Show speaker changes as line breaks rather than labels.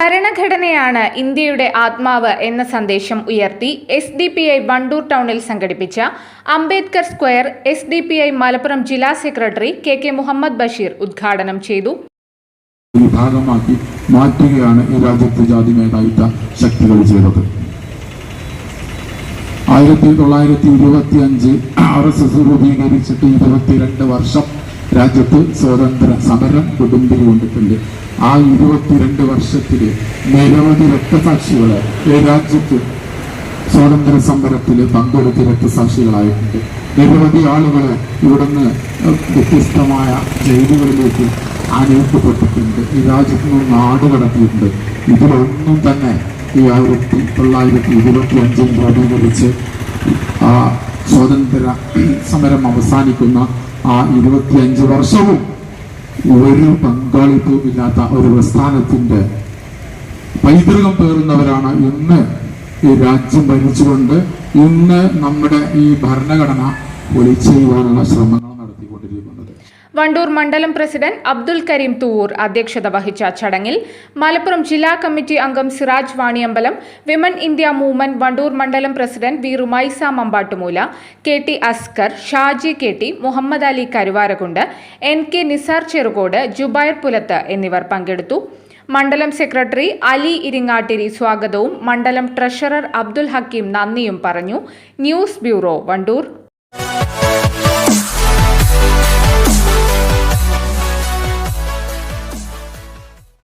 ഭരണഘടനയാണ് ഇന്ത്യയുടെ ആത്മാവ് എന്ന സന്ദേശം ഉയർത്തി S D P I Wandoor ടൗണിൽ സംഘടിപ്പിച്ച Ambedkar square S D P I Malappuram ജില്ലാ secretary K K Muhammad Basheer ഉദ്ഘാടനം ചെയ്തു.
വിഭാഗമാക്കി മാറ്റുകയാണ് ഈ രാജ്യത്തെ ജാതി മേധാവിത്വ ശക്തികൾ ചെയ്തത്. ആയിരത്തി തൊള്ളായിരത്തി ഇരുപത്തി അഞ്ച് ആർ എസ് എസ് രൂപീകരിച്ചിട്ട് ഇരുപത്തിരണ്ട് വർഷം രാജ്യത്ത് സ്വതന്ത്ര സമരം കുടുംബം കൊണ്ടിട്ടുണ്ട് ആ ഇരുപത്തിരണ്ട് വർഷത്തിൽ നിരവധി രക്തസാക്ഷികളെ ഈ രാജ്യത്ത് സ്വാതന്ത്ര്യ സമരത്തിൽ പങ്കെടുത്ത രക്തസാക്ഷികളായിട്ടുണ്ട്. നിരവധി ആളുകളെ ഇവിടുന്ന് വ്യത്യസ്തമായ ജയിലുകളിലേക്ക് അനുഭവപ്പെട്ടിട്ടുണ്ട് ഈ രാജ്യത്ത് നിന്ന് നാട് കടത്തിയിട്ടുണ്ട്. ഇതിലൊന്നും തന്നെ ഈ ആയിരത്തി തൊള്ളായിരത്തി ഇരുപത്തി അഞ്ചിൽ ക്രമീകരിച്ച് ആ സ്വാതന്ത്ര്യ സമരം അവസാനിക്കുന്ന ആ ഇരുപത്തിയഞ്ച് വർഷവും ഒരു പങ്കാളിത്തവും ഇല്ലാത്ത ഒരു പ്രസ്ഥാനത്തിന്റെ പൈതൃകം പേറുന്നവരാണ് ഇന്ന് ഈ രാജ്യം ഭരിച്ചുകൊണ്ട് ഇന്ന് നമ്മുടെ ഈ ഭരണഘടന പൊളിച്ചെയ്യുവാനുള്ള ശ്രമങ്ങൾ
വണ്ടൂർ മണ്ഡലം പ്രസിഡന്റ് അബ്ദുൽ കരീം തൂവൂർ അധ്യക്ഷത വഹിച്ച ചടങ്ങിൽ മലപ്പുറം ജില്ലാ കമ്മിറ്റി അംഗം Siraj Vaniyambalam women India movement Wandoor മണ്ഡലം president V Rumaisa Mambattumoola K T Askar Shaji K T Muhammad Ali Karuvarakundu N K Nisar Cherukode Jubair Pulath എന്നിവർ പങ്കെടുത്തു. മണ്ഡലം സെക്രട്ടറി അലി ഇരിങ്ങാട്ടിരി സ്വാഗതവും മണ്ഡലം ട്രഷറർ അബ്ദുൽ ഹക്കീം നന്ദിയും പറഞ്ഞു. News bureau Wandoor.